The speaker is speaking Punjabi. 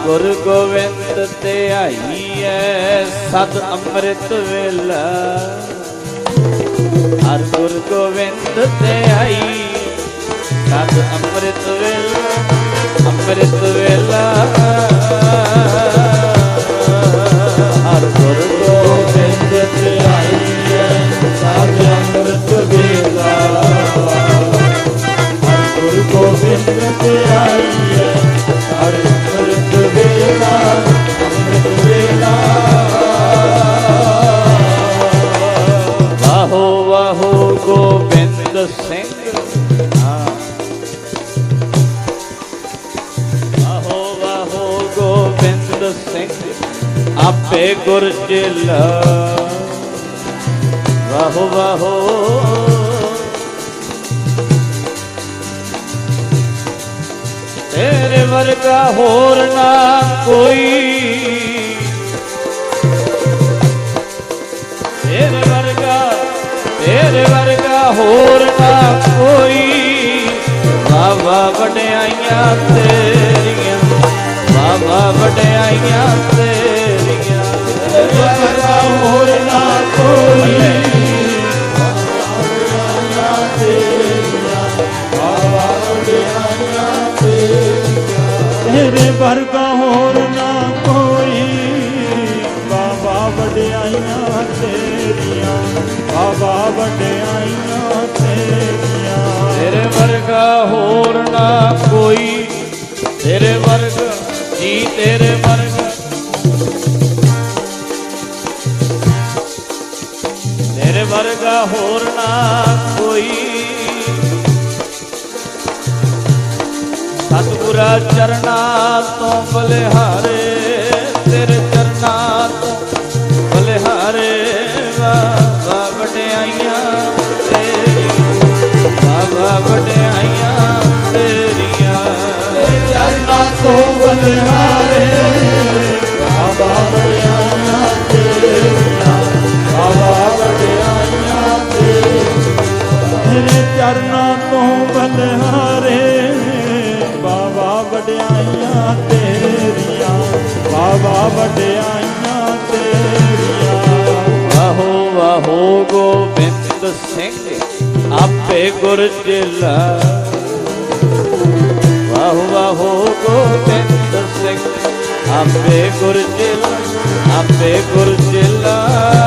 ਸਤਿਗੁਰ ਗੋਵਿੰਦ ਤੇ ਆਈ ਆਈਐ ਸਦ ਅੰਮ੍ਰਿਤ ਵੇਲਾ। ਹਰ ਗੁਰ ਗੋਬਿੰਦ ਤੇ ਆਈ ਸਦ ਅੰਮ੍ਰਿਤ ਵਾਹੋ ਵਾਹੋ, ਗੋਬਿੰਦ ਸਿੰਘ। ਆਹੋ ਵਾਹੋ ਵਾਹੋ, ਗੋਬਿੰਦ ਸਿੰਘ, ਆਪੇ ਗੁਰ ਚੇਲਾ ਵਾਹੋ ਵਾਹੋ। ਤੇਰੇ ਵਰਗਾ ਹੋਰ ਨਾ ਕੋਈ। ਤੇਰੇ ਵਰਗਾ ਤੇਰੇ ਵਰਗਾ ਹੋਰ ਨਾ ਕੋਈ। ਬਾਬਾ ਵਡਿਆਈਆਂ ਤੇਰੀਆਂ, ਬਾਬਾ ਵਡਿਆਈਆਂ ਤੇਰੀਆਂ। ਤੇਰੇ ਵਰਗਾ ਹੋਰ ਨਾ ਕੋਈ। ਤੇਰੇ ਵਰਗਾ ਹੋਰ ਨਾ ਕੋਈ। ਬਾਬਾ ਵਡਿਆਈਆਂ ਤੇਰੀਆਂ। ਤੇਰੇ ਵਰਗਾ ਹੋਰ ਨਾ ਕੋਈ। ਤੇਰੇ ਵਰਗਾ, ਜੀ ਤੇਰੇ ਵਰਗਾ। ਤੇਰੇ ਵਰਗਾ ਹੋਰ ਨਾ ਕੋਈ। ਸਤਿਗੁਰਾਂ ਚਰਨਾਂ ਤੋਂ ਬਲਿਹਾਰੇ ਵਡਿਆਈਆਂ ਤੇਰੀਆਂ ਚਰਨਾਂ ਤੋਂ ਬਲਿਹਾਰੇ ਬਾਬਾ ਵਡਿਆਈਆਂ, ਤੇਰੀਆਂ। ਬਾਬਾ ਵਡਿਆਈਆਂ ਤੇਰੇ ਚਰਨਾਂ ਤੋਂ ਬਲਿਹਾਰੇ ਬਾਬਾ ਵਡਿਆਈਆਂ ਤੇਰੀਆਂ ਬਾਬਾ ਵਡਿਆਈਆਂ ਤੇਰੀਆਂ ਵਾਹੋ ਵਾਹੋ ਗੋਬਿੰਦ ਸਿੰਘ। ਆਪੇ ਗੁਰ ਚੇਲਾ ਵਾਹੋ ਵਾਹੋ ਗੋਬਿੰਦ ਸਿੰਘ ਆਪੇ ਗੁਰ ਚੇਲਾ ਆਪੇ ਗੁਰ ਚੇਲਾ